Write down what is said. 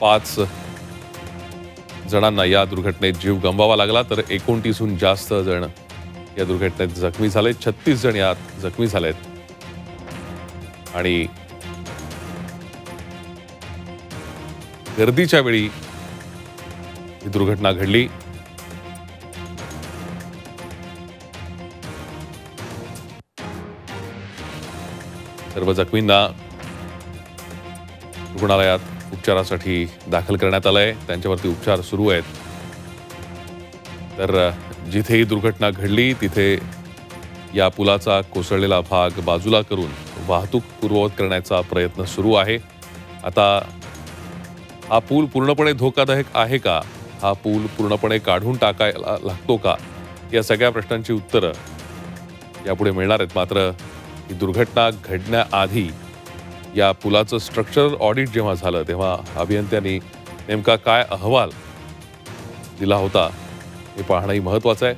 पाच जणांना या दुर्घटनेत जीव गमवावा लागला तर एकोणतीसहून जास्त जण या दुर्घटनेत जखमी झाले. छत्तीस जण यात जखमी झालेत. आणि गर्दीच्या वेळी ही दुर्घटना घडली. सर्व जखमींना रुग्णालयात उपचारासाठी दाखल करण्यात आलंय. त्यांच्यावरती उपचार सुरू आहेत. तर जिथे ही दुर्घटना घडली तिथे या पुलाचा कोसळलेला भाग बाजूला करून वाहतूक पूर्ववत करण्याचा प्रयत्न सुरू आहे. आता हा पूल पूर्णपणे धोकादायक आहे का? हा पूल पूर्णपणे काढून टाकायला लागतो का? या सगळ्या प्रश्नांची उत्तरं यापुढे मिळणार आहेत. मात्र ही दुर्घटना घडण्याआधी या पुलाचं स्ट्रक्चरल ऑडिट जेव्हा झालं तेव्हा अभियंत्यांनी नेमका काय अहवाल दिला होता हे पाहणंही महत्वाचं आहे.